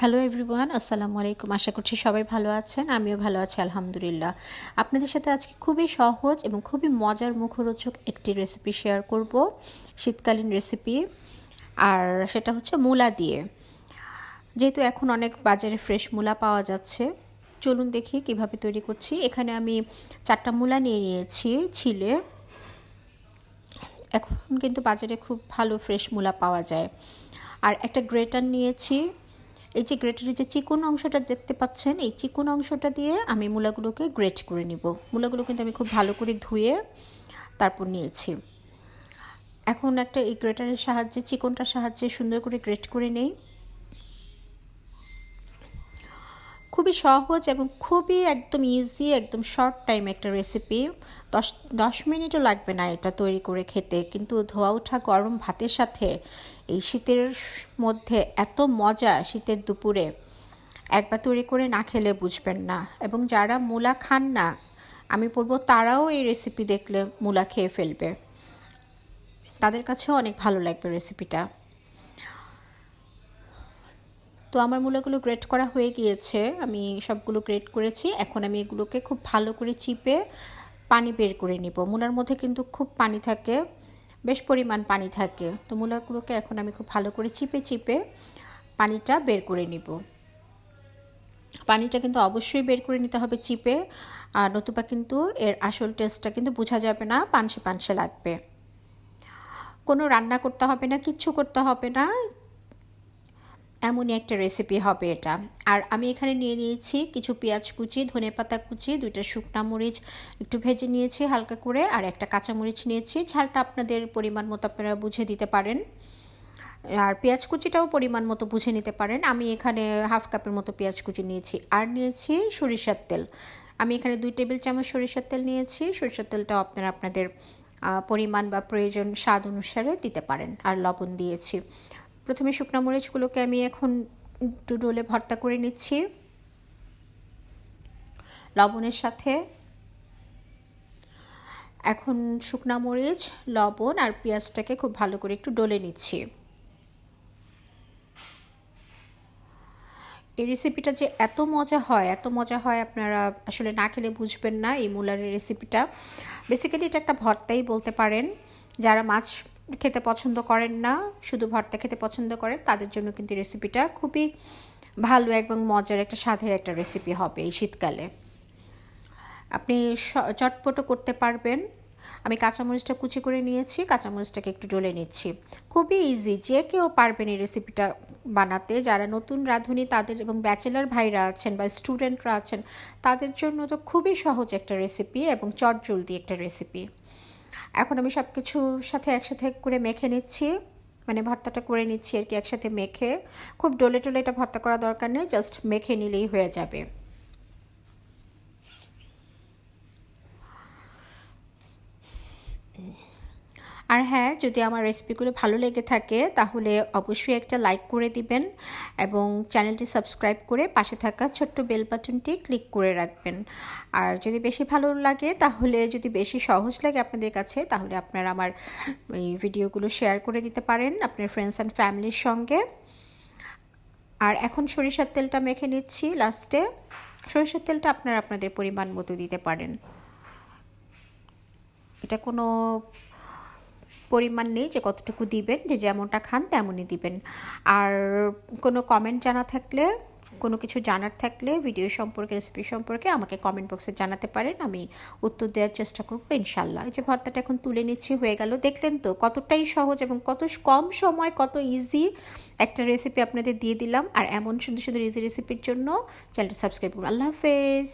Hello everyone আসসালামু আলাইকুম আশা করছি সবাই ভালো আছেন। আমিও ভালো আছি, আলহামদুলিল্লাহ। আপনাদের সাথে আজকে খুবই সহজ এবং খুবই মজার মুখরোচক একটি রেসিপি শেয়ার করব, শীতকালীন রেসিপি আর সেটা হচ্ছে মূলা দিয়ে। যেহেতু এখন অনেক বাজারে ফ্রেশ মূলা পাওয়া যাচ্ছে, চলুন দেখি কীভাবে তৈরি করছি। এখানে আমি চারটা মূলা নিয়ে নিয়েছি ছিলে। এখন কিন্তু বাজারে খুব ভালো ফ্রেশ মূলা পাওয়া যায়। আর একটা গ্রেটার নিয়েছি এই যে গ্রেটারের যে চিকন অংশটা দেখতে পাচ্ছেন, এই চিকন অংশটা দিয়ে আমি মূলাগুলোকে গ্রেট করে নিব। মূলাগুলো কিন্তু আমি খুব ভালো করে ধুয়ে তারপর নিয়েছি। এখন একটা এই গ্রেটারের সাহায্যে, চিকনটার সাহায্যে সুন্দর করে গ্রেট করে নেই। খুবই সহজ এবং খুবই একদম ইজি একদম শর্ট টাইম একটা রেসিপি দশ দশ মিনিটও লাগবে না এটা তৈরি করে খেতে। কিন্তু ধোয়া ওঠা গরম ভাতের সাথে এই শীতের মধ্যে এত মজা শীতের দুপুরে। একবার তৈরি করে না খেলে বুঝবেন না। এবং যারা মূলা খান না, আমি বলব তারাও এই রেসিপি দেখলে মূলা খেয়ে ফেলবে। তাদের কাছেও অনেক ভালো লাগবে রেসিপিটা তো আমার মূলাগুলো গ্রেট করা হয়ে গিয়েছে। আমি সবগুলো গ্রেট করেছি। এখন আমি এগুলোকে খুব ভালো করে চিপে পানি বের করে নিব। মূলার মধ্যে কিন্তু খুব পানি থাকে, বেশ পরিমাণ পানি থাকে। তো মূলাগুলোকে এখন আমি খুব ভালো করে চিপে চিপে পানিটা বের করে নিব। পানিটা কিন্তু অবশ্যই বের করে নিতে হবে চিপে। আর নতুবা কিন্তু এর আসল টেস্টটা কিন্তু বোঝা যাবে না, পানসে পানসে লাগবে। কোনো রান্না করতে হবে না, কিচ্ছু করতে হবে না। এমনই একটা রেসিপি হবে এটা। আর আমি এখানে নিয়ে নিয়েছি কিছু পেঁয়াজ কুচি, ধনে পাতা কুচি, দুইটা শুকনা মরিচ, একটু ভেজে নিয়েছি হালকা করে, আর একটা কাঁচামরিচ নিয়েছি। ঝালটা আপনাদের পরিমাণ মতো আপনারা বুঝে দিতে পারেন। আর পেঁয়াজ কুচিটাও পরিমাণ মতো বুঝে নিতে পারেন। আমি এখানে হাফ কাপের মতো পেঁয়াজ কুচি নিয়েছি। আর নিয়েছি সরিষার তেল। আমি এখানে দুই টেবিল চামচ সরিষার তেল নিয়েছি। সরিষার তেলটাও আপনারা আপনাদের পরিমাণ বা প্রয়োজন স্বাদ অনুসারে দিতে পারেন। আর লবণ দিয়েছি। প্রথমে শুকনো মরিচগুলোকে আমি এখন একটু ডোলে ভর্তা করে নিচ্ছি। লবণের সাথে। এখন শুকনো মরিচ, লবণ আর পেঁয়াজটাকে খুব ভালো করে একটু ডলে নিচ্ছি। এই রেসিপিটা যে এত মজা হয়, এত মজা হয় আপনারা আসলে না খেলে বুঝবেন না এই মুলারের রেসিপিটা বেসিক্যালি এটা একটা ভর্তাই বলতে পারেন। যারা মাছ খেতে পছন্দ করেন না, শুধু ভর্তা খেতে পছন্দ করেন, তাদের জন্য কিন্তু রেসিপিটা খুবই ভালো এবং মজার একটা স্বাদের একটা রেসিপি হবে এই শীতকালে। আপনি চটপটো করতে পারবেন। আমি কাঁচামরিচটা কুচি করে নিয়েছি, কাঁচামরিচটাকে একটু ডলে নিচ্ছি। খুবই ইজি যে কেউ পারবেন এই রেসিপিটা বানাতে। যারা নতুন রাঁধুনি, তাদের এবং ব্যাচেলার ভাইরা আছেন বা স্টুডেন্টরা আছেন, তাদের জন্য তো খুবই সহজ একটা রেসিপি এবং চট জলদি একটা রেসিপি এখন আমি সব কিছু সাথে একসাথে করে মেখে নিচ্ছি। মানে ভর্তাটা করে নিচ্ছি আর কি একসাথে মেখে। খুব ডোলে টোলে এটা ভর্তা করা দরকার নেই জাস্ট মেখে নিলেই হয়ে যাবে। আর হ্যাঁ যদি আমার রেসিপিগুলো ভালো লেগে থাকে, তাহলে অবশ্যই একটা লাইক করে দিবেন এবং চ্যানেলটি সাবস্ক্রাইব করে পাশে থাকা ছোট্ট বেল বাটনটি ক্লিক করে রাখবেন। আর যদি বেশি ভালো লাগে, তাহলে যদি বেশি সহজ লাগে আপনাদের কাছে, তাহলে আপনারা আমার এই ভিডিওগুলো শেয়ার করে দিতে পারেন আপনার ফ্রেন্ডস অ্যান্ড ফ্যামিলির সঙ্গে। আর এখন সরিষার তেলটা মেখে নিচ্ছি লাস্টে সরিষার তেলটা আপনারা আপনাদের পরিমাণ মতো দিতে পারেন। এটা কোনো পরিমাণ নেই যে কতটুকু দিবেন, যে যেমনটা খান তেমনই দিবেন। আর কোনো কমেন্ট জানা থাকলে, কোনো কিছু জানার থাকলে ভিডিও সম্পর্কে রেসিপি সম্পর্কে আমাকে কমেন্ট বক্সে জানাতে পারেন, আমি উত্তর দেওয়ার চেষ্টা করব ইনশাল্লাহ এই যে ভর্তাটা এখন তুলে নিচ্ছি, হয়ে গেল। দেখলেন তো কতটাই সহজ এবং কত কম সময়, কত ইজি একটা রেসিপি আপনাদের দিয়ে দিলাম। আর এমন সুন্দর সুন্দর ইজি রেসিপির জন্য চ্যানেলটা সাবস্ক্রাইব করুন। আল্লাহ হাফেজ।